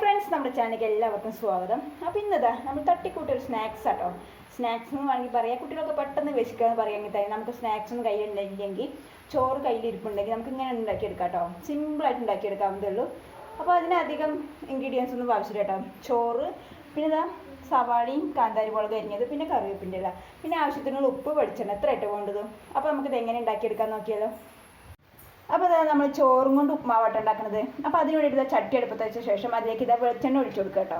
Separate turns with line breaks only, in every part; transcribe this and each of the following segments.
Friends നമ്മുടെ ചാനലിലേക്ക് എല്ലാവർക്കും സ്വാഗതം. അപ്പോൾ ഇന്നതാ നമ്മൾ തട്ടിക്കൂട്ടി ഒരു സ്നാക്സ് ആട്ടോ. സ്നാക്സ് എന്ന് വേണമെങ്കിൽ പറയാം. കുട്ടികളൊക്കെ പെട്ടെന്ന് വിശക്കാന്ന് പറയുമെങ്കിൽ തന്നെ നമുക്ക് സ്നാക്സ് ഒന്നും കയ്യിലുണ്ടെങ്കിൽ ചോറ് കയ്യിലിരിപ്പുണ്ടെങ്കിൽ നമുക്ക് ഇങ്ങനെ ഉണ്ടാക്കിയെടുക്കാം കേട്ടോ സിമ്പിളായിട്ട് ഉണ്ടാക്കിയെടുക്കാവുന്നതേ ഉള്ളൂ. അപ്പോൾ അതിനധികം ഇൻഗ്രീഡിയൻസ് ഒന്നും ആവശ്യമില്ല കേട്ടോ. ചോറ് പിന്നെ ഇതാ സവാളയും കാന്താരി മുളക് അരിഞ്ഞത് പിന്നെ കറിവേപ്പിന്റെ ഇല പിന്നെ ആവശ്യത്തിനുള്ള ഉപ്പ് വെളിച്ചെണ്ണ. എത്ര ഇട്ട് വേണ്ടത്. അപ്പോൾ നമുക്കിത് എങ്ങനെ ഉണ്ടാക്കിയെടുക്കാൻ നോക്കിയാലോ. അപ്പോൾ ഇതാ നമ്മൾ ചോറും കൊണ്ട് ഉപ്മാവട്ടം ഉണ്ടാക്കുന്നത് അപ്പോൾ അതിന് വേണ്ടിയിട്ട് ചട്ടി എടുപ്പത്ത് വെച്ച ശേഷം അതിലേക്ക് ഇതാ വെളിച്ചെണ്ണ ഒഴിച്ചു കൊടുക്കുക കേട്ടോ.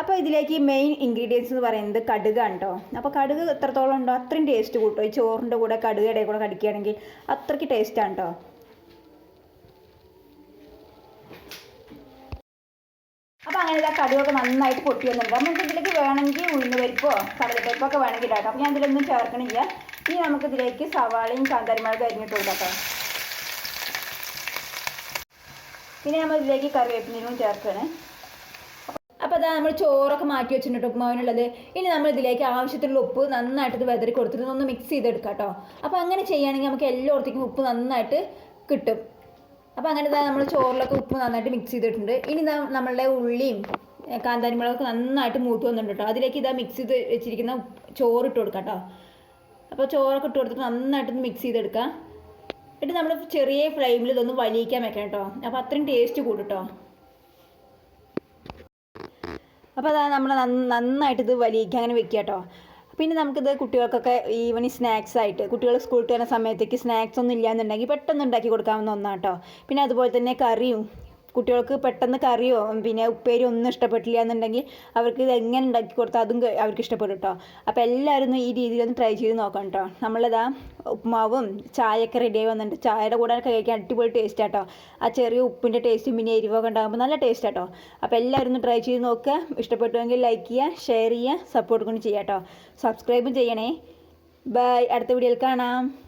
അപ്പോൾ ഇതിലേക്ക് മെയിൻ ഇൻഗ്രീഡിയൻസ് എന്ന് പറയുന്നത് കടുകാണ് കേട്ടോ അപ്പോൾ കടുക് എത്രത്തോളം ഉണ്ടോ അത്രയും ടേസ്റ്റ് കൂട്ടോ. ഈ ചോറിന്റെ കൂടെ കടുക് ഇടയിൽ കൂടെ കടിക്കുകയാണെങ്കിൽ അത്രയ്ക്ക് ടേസ്റ്റാണ് കേട്ടോ അപ്പോൾ അങ്ങനെ ഇതാ കടുകൊക്കെ നന്നായിട്ട് പൊട്ടി വന്നിട്ടുണ്ട്. നമുക്ക് ഇതിലേക്ക് വേണമെങ്കിൽ ഉഴുന്ന് പരിപ്പോ കടലപ്പരിപ്പൊക്കെ വേണമെങ്കിൽ ഇടാം അപ്പോൾ ഞാൻ ഇതിലൊന്നും ചേർക്കണില്ല. ഇനി നമുക്ക് ഇതിലേക്ക് സവാളയും കാന്താരിമുളക് അരിഞ്ഞിട്ട് കൊടുക്കാം. പിന്നെ നമ്മൾ ഇതിലേക്ക് കറിവേപ്പിനും ചേർക്കാണ്. അപ്പോൾ അതാ നമ്മൾ ചോറൊക്കെ മാറ്റി വെച്ചിട്ടുണ്ട് ഉപ്പുമാവിനുള്ളത് ഇനി നമ്മൾ ഇതിലേക്ക് ആവശ്യത്തിനുള്ള ഉപ്പ് നന്നായിട്ട് ഇത് വെതറി കൊടുത്തിട്ട് ഒന്ന് മിക്സ് ചെയ്തെടുക്കാം കേട്ടോ. അപ്പോൾ അങ്ങനെ ചെയ്യുകയാണെങ്കിൽ നമുക്ക് എല്ലായിടത്തേക്കും ഉപ്പ് നന്നായിട്ട് കിട്ടും. അപ്പോൾ അങ്ങനെ നമ്മൾ ചോറിലൊക്കെ ഉപ്പ് നന്നായിട്ട് മിക്സ് ചെയ്തിട്ടുണ്ട്. ഇനി നമ്മളുടെ ഉള്ളിയും കാന്താരിമുളകൊക്കെ നന്നായിട്ട് മൂട്ട് വന്നിട്ടുണ്ട് കേട്ടോ. അതിലേക്ക് ഇതാ മിക്സ് ചെയ്ത് വെച്ചിരിക്കുന്ന ചോറ് ഇട്ട് കൊടുക്കാം കേട്ടോ. അപ്പോൾ ചോറൊക്കെ ഇട്ട് കൊടുത്തിട്ട് നന്നായിട്ടൊന്ന് മിക്സ് ചെയ്തെടുക്കുക എന്നിട്ട് നമ്മൾ ചെറിയ ഫ്ലെയിമിൽ ഇതൊന്ന് വലിയിക്കാൻ വെക്കണം കേട്ടോ. അപ്പോൾ അത്രയും ടേസ്റ്റ് കൂടും അപ്പോൾ അതാ നമ്മൾ നന്നായിട്ട് ഇത് വലിയിക്കാൻ അങ്ങനെ വെക്കുക കേട്ടോ. പിന്നെ നമുക്കിത് കുട്ടികൾക്കൊക്കെ ഈവനിങ് സ്നാക്സ് ആയിട്ട് കുട്ടികൾ സ്കൂളിൽ വരുന്ന സമയത്തേക്ക് സ്നാക്സ് ഒന്നും ഇല്ലാന്നുണ്ടെങ്കിൽ പെട്ടെന്ന് ഉണ്ടാക്കി കൊടുക്കാവുന്ന ഒന്നാണ് കേട്ടോ. പിന്നെ അതുപോലെ തന്നെ കറിയും കുട്ടികൾക്ക് പെട്ടെന്ന് കറിയോ പിന്നെ ഉപ്പേരി ഒന്നും ഇഷ്ടപ്പെട്ടില്ല എന്നുണ്ടെങ്കിൽ അവർക്ക് ഇത് എങ്ങനെ ഉണ്ടാക്കി കൊടുത്താൽ അതും അവർക്ക് ഇഷ്ടപ്പെടും കേട്ടോ അപ്പോൾ എല്ലാവരും ഈ രീതിയിൽ ഒന്ന് ട്രൈ ചെയ്ത് നോക്കാം കേട്ടോ നമ്മളിതാ ഉപ്പുമാവും ചായയൊക്കെ റെഡി ആയി വന്നിട്ട് ചായയുടെ കൂടെ കഴിക്കാൻ അടിപൊളി ടേസ്റ്റ് ആട്ടോ ആ ചെറിയ ഉപ്പിന്റെ ടേസ്റ്റും പിന്നെ എരിവൊക്കെ ഉണ്ടാകുമ്പോൾ നല്ല ടേസ്റ്റ് ആട്ടോ അപ്പോൾ എല്ലാവരും ഒന്ന് ട്രൈ ചെയ്ത് നോക്കുക ഇഷ്ടപ്പെട്ടുവെങ്കിൽ ലൈക്ക് ചെയ്യുക ഷെയർ ചെയ്യുക സപ്പോർട്ട് കൊണ്ട് ചെയ്യാം കേട്ടോ സബ്സ്ക്രൈബും ചെയ്യണേ. ബൈ അടുത്ത വീഡിയോയിൽ കാണാം.